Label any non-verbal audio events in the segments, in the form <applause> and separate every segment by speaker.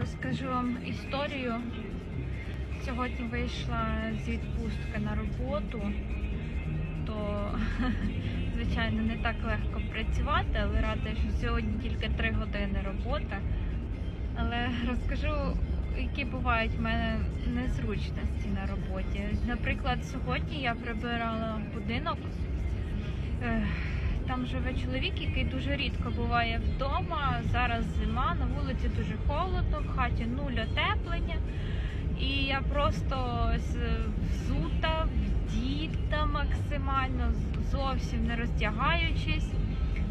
Speaker 1: Розкажу вам історію. Сьогодні вийшла з відпустки на роботу, то <laughs> звичайно не так легко працювати, але рада, що сьогодні тільки 3 години роботи. Але розкажу, які бувають в мене незручності на роботі. Наприклад, сьогодні я прибирала будинок. Там живе чоловік, який дуже рідко буває вдома. Зараз зима, на вулиці дуже холодно, в хаті нуль отеплення. І я просто взута, вдіта максимально, зовсім не роздягаючись,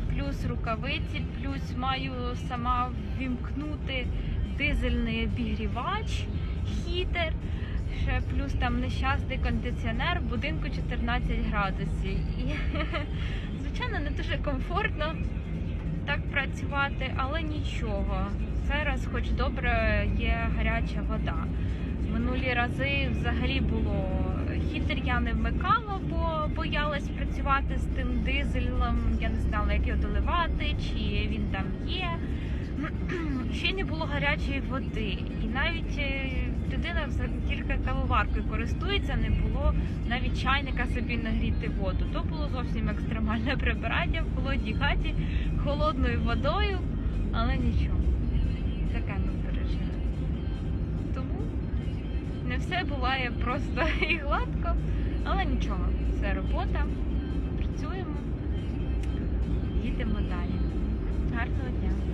Speaker 1: плюс рукавиці, плюс маю сама ввімкнути дизельний обігрівач, хітер. Ще плюс там нещасний кондиціонер в будинку 14 градусів. <laughs> звичайно не дуже комфортно так працювати, але нічого. Зараз, хоч добре, є гаряча вода. Минулі рази взагалі було хітер я не вмикала, бо боялась працювати з тим дизелем. Я не знала, як його доливати, чи він там є. <clears throat> Ще не було гарячої води. І навіть е, людина тільки кавоваркою користується, не було навіть чайника собі нагріти воду. То було зовсім екстремальне прибирання в холодній хаті холодною водою, але нічого. Таке ми пережили. Тому не все буває просто <laughs> і гладко, але нічого. Це робота. Працюємо, їдемо далі. Гарного дня!